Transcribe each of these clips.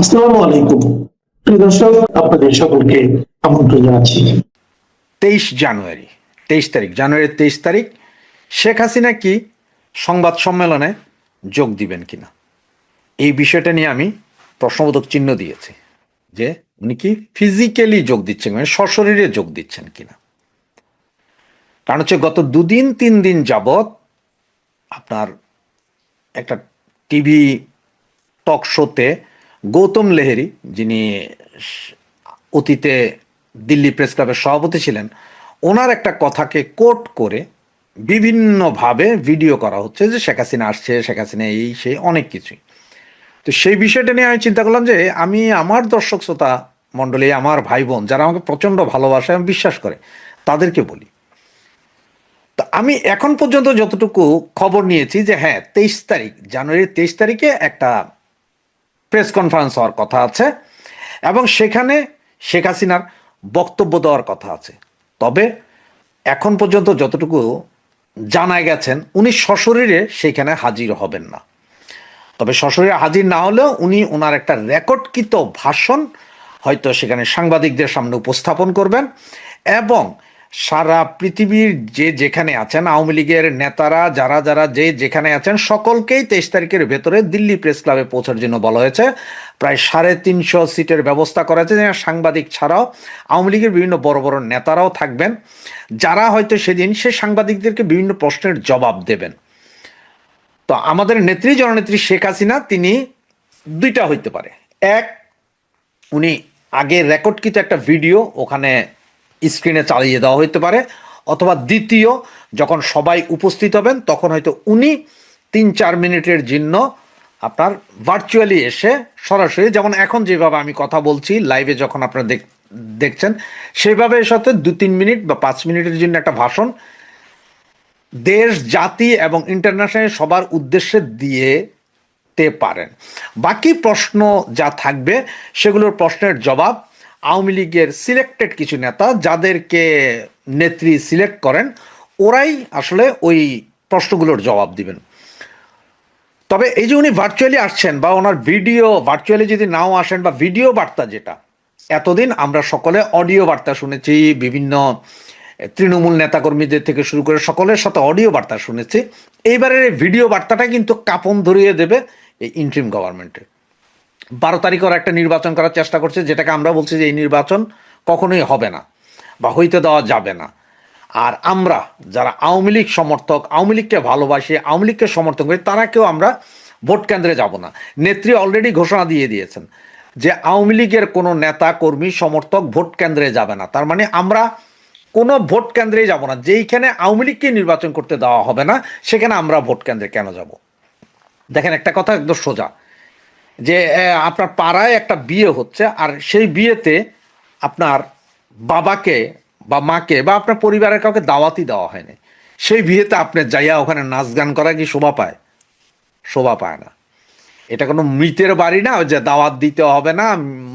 আসসালামু আলাইকুম। প্রিয় দর্শক, আপনাদের সকলকে আমন্ত্রণ জানাচ্ছি। তেইশ জানুয়ারি, তেইশ তারিখ, জানুয়ারির তেইশ তারিখ, শেখ হাসিনা কি সংবাদ সম্মেলনে যোগ দিবেন কিনা? এই বিষয়টা নিয়ে আমি প্রশ্নবোধক চিহ্ন দিয়েছি, যে উনি কি ফিজিক্যালি যোগ দিচ্ছেন মানে সশরীরে যোগ দিচ্ছেন কিনা? কারণ হচ্ছে গত দুদিন, তিন দিন যাবৎ আপনার একটা টিভি টক শোতে গৌতম লেহেরি, যিনি অতীতে দিল্লি প্রেস ক্লাবের সভাপতি ছিলেন, ওনার একটা কথাকে কোট করে বিভিন্নভাবে ভিডিও করা হচ্ছে যে শেখ হাসিনা আসছে, শেখ হাসিনা এই, সেই, অনেক কিছুই। তো সেই বিষয়টা নিয়ে আমি চিন্তা করলাম যে আমি আমার দর্শক শ্রোতা মণ্ডলী, আমার ভাই বোন যারা আমাকে প্রচণ্ড ভালোবাসে এবং বিশ্বাস করে, তাদেরকে বলি। তো আমি এখন পর্যন্ত যতটুকু খবর নিয়েছি যে হ্যাঁ তেইশ তারিখ, জানুয়ারির তেইশ তারিখে একটা প্রেস কনফারেন্স হওয়ার কথা আছে এবং সেখানে শেখ হাসিনার বক্তব্য দেওয়ার কথা আছে। তবে এখন পর্যন্ত যতটুকু জানা গেছেন, উনি সশরীরে সেখানে হাজির হবেন না। তবে সশরীরে হাজির না হলেও উনি ওনার একটা রেকর্ডকৃত ভাষণ হয়তো সেখানে সাংবাদিকদের সামনে উপস্থাপন করবেন এবং সারা পৃথিবীর যে যেখানে আছেন, আওয়ামী লীগের নেতারা, যারা যারা যে যেখানে আছেন, সকলকেই তেইশ তারিখের ভেতরে দিল্লি প্রেস ক্লাবে পৌঁছার জন্য বলা হয়েছে। প্রায় সাড়ে তিনশো সিটের ব্যবস্থা করা হয়েছে। সাংবাদিক ছাড়াও আওয়ামী লীগের বিভিন্ন বড় বড় নেতারাও থাকবেন। যারা হয়তো সেদিন সে সাংবাদিকদেরকে বিভিন্ন প্রশ্নের জবাব দেবেন। তো আমাদের নেত্রী, জননেত্রী শেখ হাসিনা, তিনি দুইটা হইতে পারে। এক, উনি আগে রেকর্ডকৃত একটা ভিডিও, ওখানে স্ক্রিনে চালিয়ে দেওয়া হইতে পারে, অথবা দ্বিতীয়, যখন সবাই উপস্থিত হবেন, তখন হয়তো উনি তিন চার মিনিটের জন্য আপনার ভার্চুয়ালি এসে সরাসরি, যেমন এখন যেভাবে আমি কথা বলছি লাইভে যখন আপনারা দেখ, দেখছেন, সেভাবে সাথে দু তিন মিনিট বা পাঁচ মিনিটের জন্য একটা ভাষণ দেশ, জাতি এবং ইন্টারন্যাশনাল সবার উদ্দেশ্যে দিয়ে তে পারেন। বাকি প্রশ্ন যা থাকবে, সেগুলোর প্রশ্নের জবাব আওয়ামী লীগের সিলেক্টেড কিছু নেতা যাদেরকে নেত্রী সিলেক্ট করেন, ওরাই আসলে ওই প্রশ্নগুলোর জবাব দিবেন। তবে এই যে উনি ভার্চুয়ালি আসছেন বা ওনার ভিডিও ভার্চুয়ালি যদি নাও আসেন বা ভিডিও বার্তা যেটা, এতদিন আমরা সকলে অডিও বার্তা শুনেছি, বিভিন্ন তৃণমূল নেতাকর্মীদের থেকে শুরু করে সকলের সাথে অডিও বার্তা শুনেছি। এইবারের ভিডিও বার্তাটা কিন্তু কাপন ধরিয়ে দেবে এই ইন্ট্রিম গভর্নমেন্টে বারো তারিখ ওরা একটা নির্বাচন করার চেষ্টা করছে, যেটাকে আমরা বলছি যে এই নির্বাচন কখনোই হবে না বা হইতে দেওয়া যাবে না। আর আমরা যারা আওয়ামী লীগ সমর্থক, আওয়ামী লীগকে ভালোবাসি, আওয়ামী লীগকে সমর্থন করি তারা কেউ আমরা ভোট কেন্দ্রে যাব না। নেত্রী অলরেডি ঘোষণা দিয়ে দিয়েছেন যে আওয়ামী লীগের কোনো নেতা, কর্মী, সমর্থক ভোট কেন্দ্রে যাবে না। তার মানে আমরা কোনো ভোট কেন্দ্রেই যাব না। যেইখানে আওয়ামী লীগকে নির্বাচন করতে দেওয়া হবে না, সেখানে আমরা ভোট কেন্দ্রে কেন যাব? দেখেন একটা কথা একদম সোজা। যে আপনার পাড়ায় একটা বিয়ে হচ্ছে, আর সেই বিয়েতে আপনার বাবাকে বা মাকে বা আপনার পরিবারের কাউকে দাওয়াতই দেওয়া হয়নি। সেই বিয়েতে আপনি যাইয়া ওখানে নাচ গান করা কি শোভা পায়? শোভা পায় না। এটা কোনো মৃতের বাড়ি না যে দাওয়াত দিতে হবে না,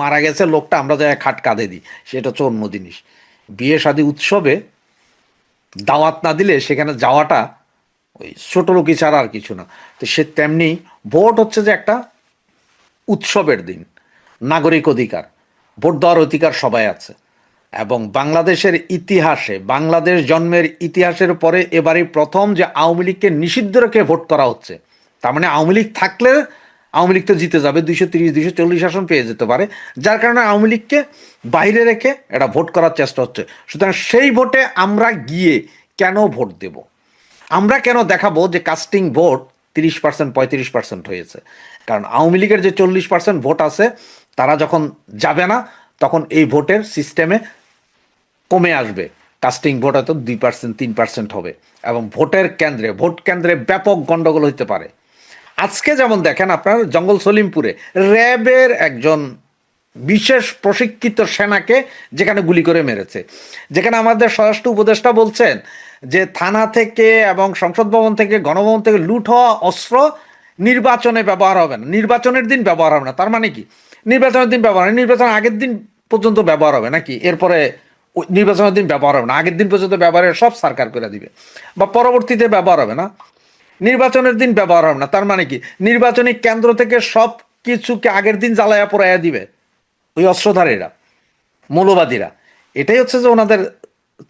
মারা গেছে লোকটা, আমরা যাই খাট কাঁধে দিই, সেটা হচ্ছে অন্য জিনিস। বিয়ে শাদী উৎসবে দাওয়াত না দিলে সেখানে যাওয়াটা ওই ছোটো লোকই ছাড়া আর কিছু না। তো সে তেমনি ভোট হচ্ছে যে একটা উৎসবের দিন, নাগরিক অধিকার ভোট দেওয়ার অধিকার সবাই আছে। এবং বাংলাদেশের ইতিহাসে, বাংলাদেশ জন্মের ইতিহাসের পরে এবারই প্রথম যে আওয়ামী লীগকে নিষিদ্ধ রেখে ভোট করা হচ্ছে। তার মানে আওয়ামী লীগ থাকলে আওয়ামী লীগ তো জিতে যাবে, দুইশো তিরিশ, দুইশো চল্লিশ আসন পেয়ে যেতে পারে। যার কারণে আওয়ামী লীগকে বাইরে রেখে এটা ভোট করার চেষ্টা হচ্ছে। সুতরাং সেই ভোটে আমরা গিয়ে কেন ভোট দেব? আমরা কেন দেখাবো যে কাস্টিং ভোট তিরিশ পার্সেন্ট, পঁয়ত্রিশ পার্সেন্ট হয়েছে। কারণ আওয়ামী লীগের যে চল্লিশ পার্সেন্ট ভোট আছে, তারা যখন যাবে না, তখন এই ভোটের সিস্টেমে কমে আসবে। কাস্টিং ভোট হয়তো দুই পার্সেন্ট, তিন পার্সেন্ট হবে এবং ভোটের কেন্দ্রে, ভোট কেন্দ্রে ব্যাপক গণ্ডগোল হতে পারে। আজকে যেমন দেখেন আপনার জঙ্গল সলিমপুরে, র্যাবের একজন বিশেষ প্রশিক্ষিত সেনাকে যেখানে গুলি করে মেরেছে। যেখানে আমাদের স্বরাষ্ট্র উপদেষ্টা বলছেন যে থানা থেকে এবং সংসদ ভবন থেকে, গণভবন থেকে লুট হওয়া অস্ত্র নির্বাচনে ব্যবহার হবে না। নির্বাচনের দিন ব্যবহার হবে না। তার মানে কি? নির্বাচনের দিন ব্যবহার হবে নির্বাচনের আগের দিন পর্যন্ত ব্যবহার হবে নাকি? এরপরে নির্বাচনের দিন ব্যবহার হবে না। আগের দিন পর্যন্ত ব্যবহারের সব সরকার করে দিবে। বা পরবর্তীতে ব্যবহার হবে না। নির্বাচনের দিন ব্যবহার হবে না। তার মানে কি? নির্বাচনী কেন্দ্র থেকে সব কিছুকে আগের দিন জ্বালায়া পোড়াইয়া দিবে। ওই অস্ত্রধারীরা, মৌলবাদীরা। এটাই হচ্ছে যে ওনাদের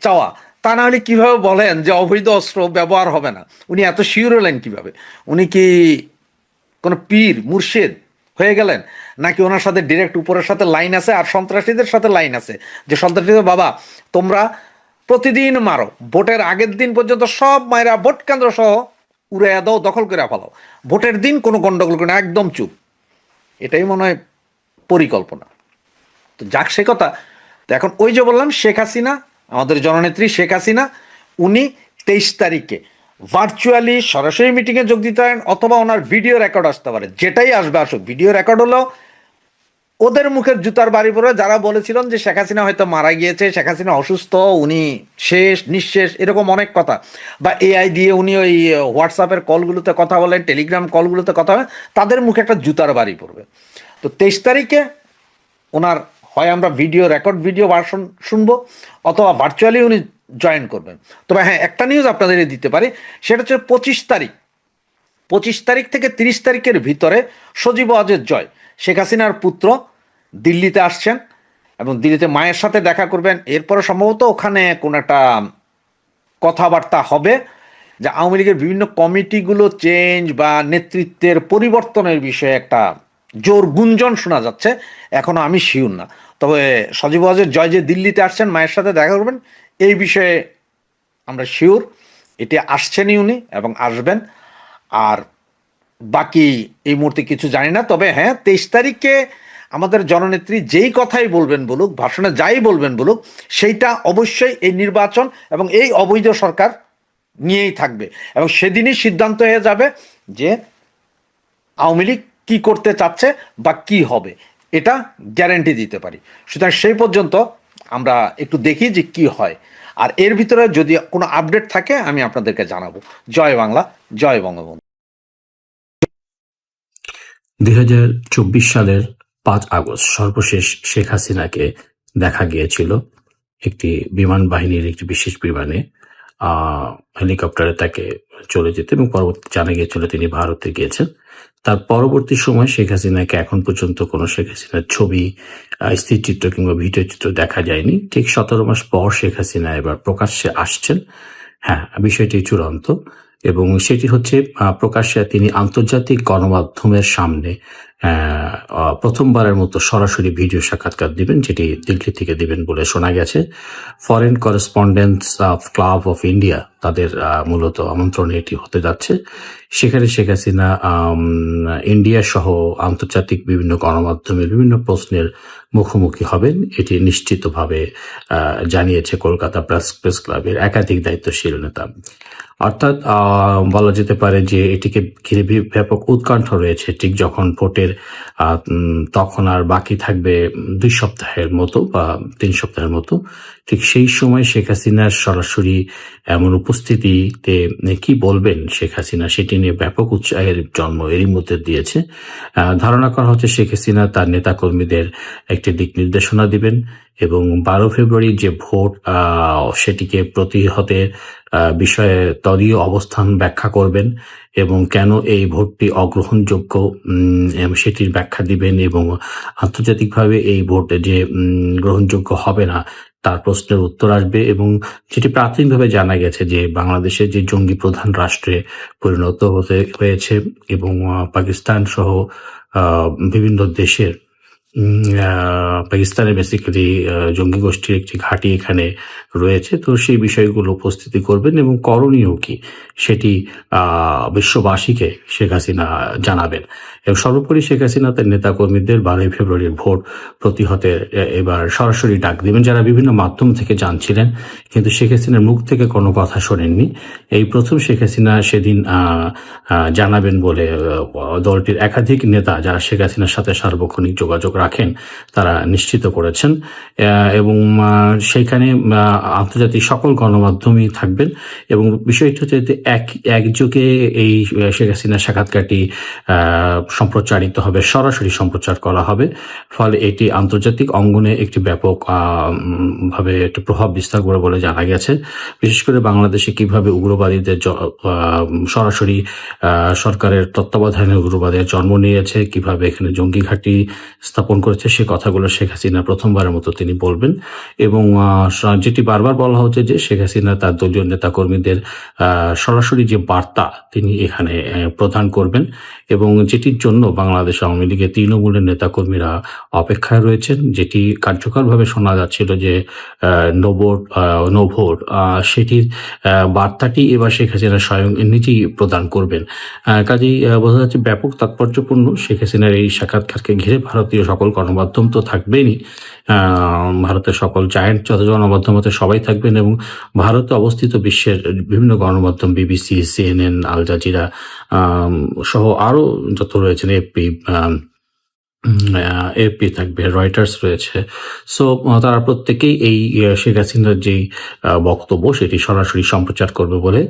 চাওয়া। তা না হলে কীভাবে বলেন যে অবৈধ অস্ত্র ব্যবহার হবে না? উনি এত শিওর হলেন কীভাবে? উনি কি কোনো পীর, মুর্শিদ হয়ে গেলেন? নাকি ওনার সাথে ডিরেক্ট উপরের সাথে লাইন আছে আর সন্ত্রাসীদের সাথে লাইন আছে? যে সন্ত্রাসীদের বাবা, তোমরা প্রতিদিন মারো। ভোটের আগের দিন পর্যন্ত সব মায়েরা ভোট কেন্দ্র সহ উড়াইয়া দাও, দখল করে ফেলাও। ভোটের দিন কোনো গন্ডগোল করে একদম চুপ। এটাই মনে হয় পরিকল্পনা। তো যাক, সে কথা। এখন ওই যে বললাম, শেখ হাসিনা, আমাদের জননেত্রী শেখ হাসিনা, উনি তেইশ তারিখে ভার্চুয়ালি সরাসরি মিটিংয়ে যোগ দিতে পারেন অথবা ওনার ভিডিও রেকর্ড আসতে পারে। যেটাই আসবে, আসুক ভিডিও রেকর্ড হলো ওদের মুখের জুতার বাড়ি পরে যারা বলেছিলেন যে শেখ হাসিনা হয়তো মারা গিয়েছে, শেখ হাসিনা অসুস্থ, উনি শেষ, নিঃশেষ, এরকম অনেক কথা। বা এআই দিয়ে উনি ওই হোয়াটসঅ্যাপের কলগুলোতে কথা বলেন টেলিগ্রাম কলগুলোতে কথা বলেন, তাদের মুখে একটা জুতার বাড়ি পড়বে। তো তেইশ তারিখে ওনার হয় আমরা ভিডিও রেকর্ড ভিডিও ভার্সন শুনব, অথবা ভার্চুয়ালি উনি জয়েন করবেন। তবে হ্যাঁ একটা নিউজ আপনাদের দিতে পারি, সেটা হচ্ছে পঁচিশ তারিখ। পঁচিশ তারিখ থেকে তিরিশ তারিখের ভিতরে সজীব অজের জয়, শেখ হাসিনার পুত্র, দিল্লিতে আসছেন এবং দিল্লিতে মায়ের সাথে দেখা করবেন। এরপরে সম্ভবত ওখানে কোনো একটা কথাবার্তা হবে, যে আওয়ামী লীগের বিভিন্ন কমিটিগুলো চেঞ্জ বা নেতৃত্বের পরিবর্তনের বিষয়ে একটা জোর গুঞ্জন শোনা যাচ্ছে, এখনও আমি শিউর না। তবে সজীব ওয়াজের জয় যে দিল্লিতে আসছেন, মায়ের সাথে দেখা করবেন, এই বিষয়ে আমরা শিওর, এটি আসছেনই উনি এবং আসবেন। আর বাকি এই মুহূর্তে কিছু জানি না, তবে হ্যাঁ তেইশ তারিখে আমাদের জননেত্রী যেই কথাই বলবেন বলুক, ভাষণে যাই বলবেন বলুক, সেইটা অবশ্যই এই নির্বাচন এবং এই অবৈধ সরকার নিয়েই থাকবে। এবং সেদিনই সিদ্ধান্ত হয়ে যাবে যে আওয়ামী লীগ কী করতে চাচ্ছে বা কি হবে, এটা গ্যারেন্টি দিতে পারি। সুতরাং সেই পর্যন্ত আমরা একটু দেখি যে কি হয়। আর এর ভিতরে যদি কোনো আপডেট থাকে, আমি আপনাদেরকে জানাব। জয় বাংলা, জয় বঙ্গবন্ধু। দুই হাজার চব্বিশ সালের পাঁচ আগস্ট সর্বশেষ শেখ হাসিনাকে দেখা গিয়েছিল একটি বিমান বাহিনীর একটি বিশেষ বিমানে। হেলিকপ্টারে তাকে চলে যেতে এবং পরবর্তী জানা গিয়েছিল তিনি ভারতে গিয়েছেন। তার পরবর্তী সময় শেখ হাসিনাকে এখন পর্যন্ত কোনো শেখ হাসিনার ছবি স্থিরচিত্র কিংবা ভিডিও চিত্র দেখা যায়নি। ঠিক সতেরো মাস পর শেখ হাসিনা এবার প্রকাশ্যে আসছেন। হ্যাঁ বিষয়টি চূড়ান্ত এবং সেটি হচ্ছে প্রকাশ্যে তিনি আন্তর্জাতিক গণমাধ্যমের সামনে প্রথমবারের মতো সরাসরি ভিডিও সাক্ষাৎকার দিবেন, যেটি দিল্লি থেকে দিবেন বলে শোনা গেছে। Foreign correspondence of club of India তাদের মূলত আমন্ত্রণে এটি হতে যাচ্ছে। সেখানে শেখ হাসিনা ইন্ডিয়া সহ আন্তর্জাতিক বিভিন্ন গণমাধ্যমে বিভিন্ন প্রশ্নের মুখোমুখি হবেন। এটি নিশ্চিতভাবে জানিয়েছে কলকাতা প্রেস প্রেস ক্লাবের একাধিক দায়িত্বশীল নেতা। অর্থাৎ বলা যেতে পারে যে এটিকে ঘিরে ব্যাপক উৎকণ্ঠ রয়েছে ঠিক যখন ভোটের উম, তখন আর বাকি থাকবে দুই সপ্তাহের মতো বা তিন সপ্তাহের মতো। ঠিক সেই সময় শেখ হাসিনার সরাসরি এমন উপস্থিতিতে কি বলবেন শেখ হাসিনা সেটি নিয়ে ব্যাপক উৎসাহের জন্ম এরই মধ্যে দিয়েছে। ধারণা করা হচ্ছে শেখ হাসিনা তার নেতাকর্মীদের একটি দিক নির্দেশনা দিবেন এবং বারো ফেব্রুয়ারি যে ভোট সেটিকে প্রতিহতের বিষয়ে দলীয় অবস্থান ব্যাখ্যা করবেন এবং কেন এই ভোটটি অগ্রহণযোগ্য সেটির ব্যাখ্যা দিবেন এবং আন্তর্জাতিকভাবে এই ভোট যে গ্রহণযোগ্য হবে না, তার প্রশ্নের উত্তর আসবে এবং যেটি প্রাথমিকভাবে জানা গেছে যে বাংলাদেশের যে জঙ্গি প্রধান রাষ্ট্রে পরিণত হতে হয়েছে এবং পাকিস্তান সহ বিভিন্ন দেশের পাকিস্তানে বেসিক্যালি জঙ্গি গোষ্ঠীর একটি ঘাঁটি এখানে রয়েছে। তো সেই বিষয়গুলো উপস্থিতি করবেন এবং করণীয় কি সেটি বিশ্ববাসীকে শেখ হাসিনা জানাবেন। এবং সর্বোপরি শেখ হাসিনা তার নেতাকর্মীদের বারোই ফেব্রুয়ারির ভোট প্রতিহতে এবার সরাসরি ডাক দিবেন। যারা বিভিন্ন মাধ্যম থেকে জানছিলেন, কিন্তু শেখ হাসিনার মুখ থেকে কোনো কথা শোনেননি। এই প্রথম শেখ হাসিনা সেদিন জানাবেন বলে দলটির একাধিক নেতা, যারা শেখ হাসিনার সাথে সার্বক্ষণিক যোগাযোগ রাখেন, তারা নিশ্চিত করেছেন। এবং সেইখানে আন্তর্জাতিক সকল গণমাধ্যমই থাকবেন। এবং বিষয়টি হচ্ছে এক, একযোগে এই শেখ হাসিনার সাক্ষাৎকারটি সম্প্রচারিত হবে, সরাসরি সম্প্রচার করা হবে। ফলে এটি আন্তর্জাতিক অঙ্গনে একটি ব্যাপক ভাবে একটি প্রভাব বিস্তার করে বলে জানা গেছে। বিশেষ করে বাংলাদেশে কীভাবে উগ্রবাদীদের সরাসরি সরকারের তত্ত্বাবধানে উগ্রবাদের জন্ম নিয়েছে, কীভাবে এখানে জঙ্গি ঘাঁটি স্থাপন করেছে সে কথাগুলো শেখ হাসিনা প্রথমবারের মতো তিনি বলবেন। এবং যেটি বারবার বলা হচ্ছে যে শেখ হাসিনা তার দলীয় নেতাকর্মীদের সরাসরি যে বার্তা তিনি এখানে প্রদান করবেন এবং যেটির জন্য বাংলাদেশ আওয়ামী লীগের তৃণমূলের নেতাকর্মীরা অপেক্ষায় রয়েছেন, যেটি কার্যকরভাবে শোনা যাচ্ছিল যে নো ভোট নো ভোট সেটির বার্তাটি এবার শেখ হাসিনা স্বয়ং নিজেই প্রদান করবেন। কাজেই বোঝা যাচ্ছে ব্যাপক তাৎপর্যপূর্ণ শেখ হাসিনার এই সাক্ষাৎকারকে ঘিরে ভারতীয় সকল গণমাধ্যম তো থাকবেনই। ভারতের সকল জায়েন্ট যত গণমাধ্যম হতে সবাই থাকবেন এবং ভারতে অবস্থিত বিশ্বের বিভিন্ন গণমাধ্যম বিবিসি সিএনএন আল জাজিরা সহ আরও যত রয়েছেন এপি এপি থাকবে রয়টার্স রয়েছে। সো তারা প্রত্যেকেই এই শেখ হাসিনার যেই বক্তব্য, সেটি সরাসরি সম্প্রচার করবে বলে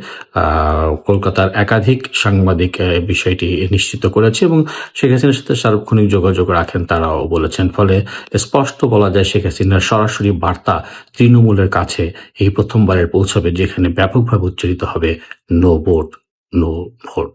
কলকাতার একাধিক সাংবাদিক বিষয়টি নিশ্চিত করেছে এবং শেখ হাসিনার সাথে সার্বক্ষণিক যোগাযোগ রাখেন তারাও বলেছেন। ফলে স্পষ্ট বলা যায় শেখ হাসিনার সরাসরি বার্তা তৃণমূলের কাছে এই প্রথমবারের পৌঁছাবে, যেখানে ব্যাপকভাবে উচ্চারিত হবে নো ভোট নো ভোট